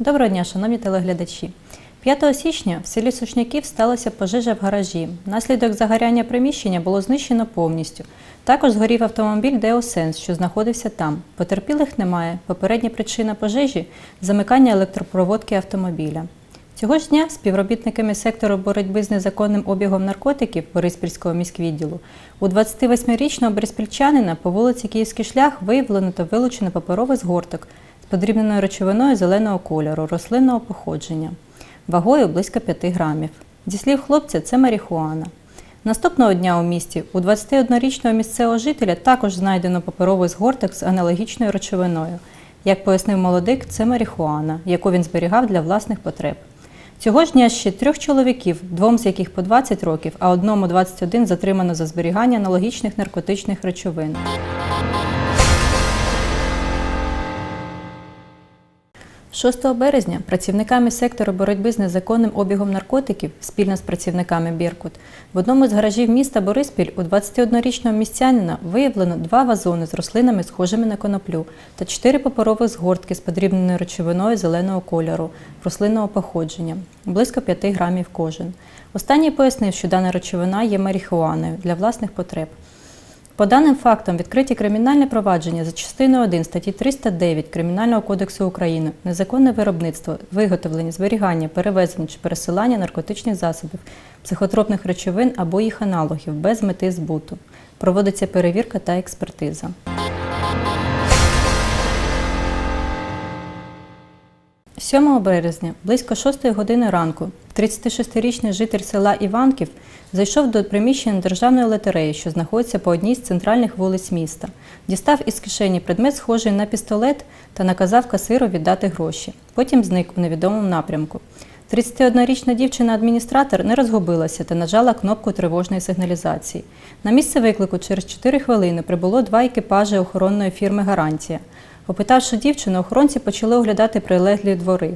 Доброго дня, шановні телеглядачі. 5 січня в селі Сушняків сталася пожежа в гаражі. Внаслідок загоряння приміщення було знищено повністю. Також згорів автомобіль Деосенс, що знаходився там. Потерпілих немає. Попередня причина пожежі замикання електропроводки автомобіля. Цього ж дня співробітниками сектору боротьби з незаконним обігом наркотиків Бориспільського міськвідділу у 28-річного бориспільчанина по вулиці Київський шлях виявлено та вилучено паперовий згорток подрібненою речовиною зеленого кольору, рослинного походження, вагою близько 5 грамів. Зі слів хлопця, це марихуана. Наступного дня у місті у 21-річного місцевого жителя також знайдено паперовий згорток з аналогічною речовиною. Як пояснив молодик, це марихуана, яку він зберігав для власних потреб. Цього ж дня ще трьох чоловіків, двом з яких по 20 років, а одному 21 затримано за зберігання аналогічних наркотичних речовин. – 6 березня працівниками сектору боротьби з незаконним обігом наркотиків спільно з працівниками Біркут в одному з гаражів міста Бориспіль у 21-річного містянина виявлено два вазони з рослинами, схожими на коноплю, та чотири паперових згортки з подрібненою речовиною зеленого кольору, рослинного походження, близько 5 грамів кожен. Останній пояснив, що дана речовина є марихуаною для власних потреб. По даним фактам відкриті кримінальне провадження за частиною 1 статті 309 Кримінального кодексу України незаконне виробництво, виготовлення, зберігання, перевезення чи пересилання наркотичних засобів, психотропних речовин або їх аналогів без мети збуту. Проводиться перевірка та експертиза. – 7 березня, близько 6 години ранку, 36-річний житель села Іванків зайшов до приміщення державної лотереї, що знаходиться по одній з центральних вулиць міста. Дістав із кишені предмет, схожий на пістолет, та наказав касиру віддати гроші. Потім зник у невідомому напрямку. 31-річна дівчина-адміністратор не розгубилася та нажала кнопку тривожної сигналізації. На місце виклику через 4 хвилини прибуло два екіпажі охоронної фірми Гарантія. Опитавши дівчину, охоронці почали оглядати прилеглі двори.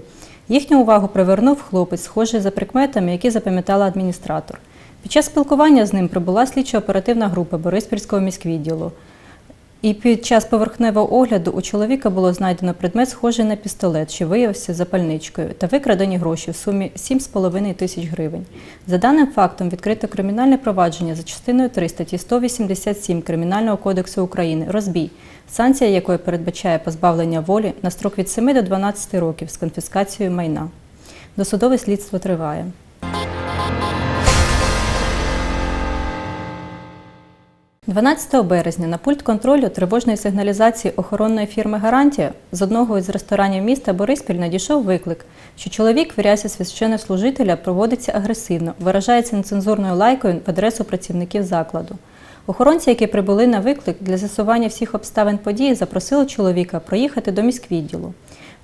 Їхню увагу привернув хлопець, схожий за прикметами, які запам'ятала адміністратор. Під час спілкування з ним прибула слідчо-оперативна група Бориспільського міськвідділу. І під час поверхневого огляду у чоловіка було знайдено предмет, схожий на пістолет, що виявився запальничкою, та викрадені гроші в сумі 7,5 тисяч гривень. За даним фактом відкрито кримінальне провадження за частиною 3 статті 187 Кримінального кодексу України розбій, санкція якої передбачає позбавлення волі на строк від 7 до 12 років з конфіскацією майна. Досудове слідство триває. – 12 березня на пульт контролю тривожної сигналізації охоронної фірми Гарантія з одного із ресторанів міста Бориспіль надійшов виклик, що чоловік в рясі священнослужителя проводиться агресивно, виражається нецензурною лайкою в адресу працівників закладу. Охоронці, які прибули на виклик для з'ясування всіх обставин події, запросили чоловіка проїхати до міськвідділу.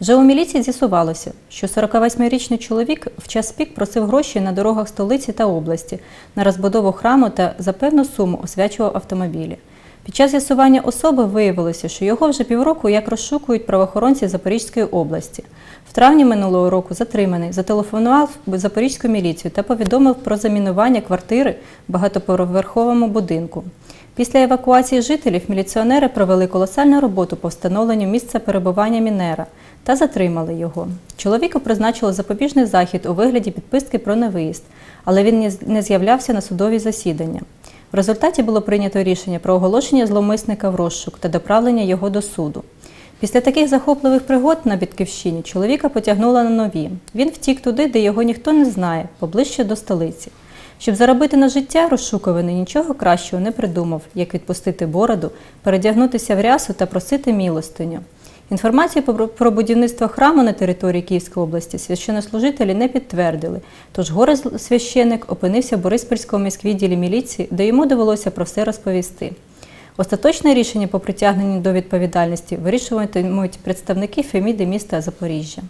Вже у міліції з'ясувалося, що 48-річний чоловік в час пік просив гроші на дорогах столиці та області на розбудову храму та за певну суму освячував автомобілі. Під час з'ясування особи виявилося, що його вже півроку як розшукують правоохоронці Запорізької області. В травні минулого року затриманий, зателефонував Запорізьку міліцію та повідомив про замінування квартири в багатоповерховому будинку. Після евакуації жителів міліціонери провели колосальну роботу по встановленню місця перебування мінера та затримали його. Чоловіку призначили запобіжний захід у вигляді підписки про невиїзд, але він не з'являвся на судові засідання. В результаті було прийнято рішення про оголошення зловмисника в розшук та доправлення його до суду. Після таких захопливих пригод на Бітківщині чоловіка потягнуло на нові. Він втік туди, де його ніхто не знає, поближче до столиці. Щоб заробити на життя, розшукуваний нічого кращого не придумав, як відпустити бороду, передягнутися в рясу та просити милостиню. Інформацію про- будівництво храму на території Київської області священнослужителі не підтвердили, тож горе священик опинився в Бориспільському міськвідділі міліції, де йому довелося про все розповісти. Остаточне рішення по притягненню до відповідальності вирішуватимуть представники Феміди міста Запоріжжя.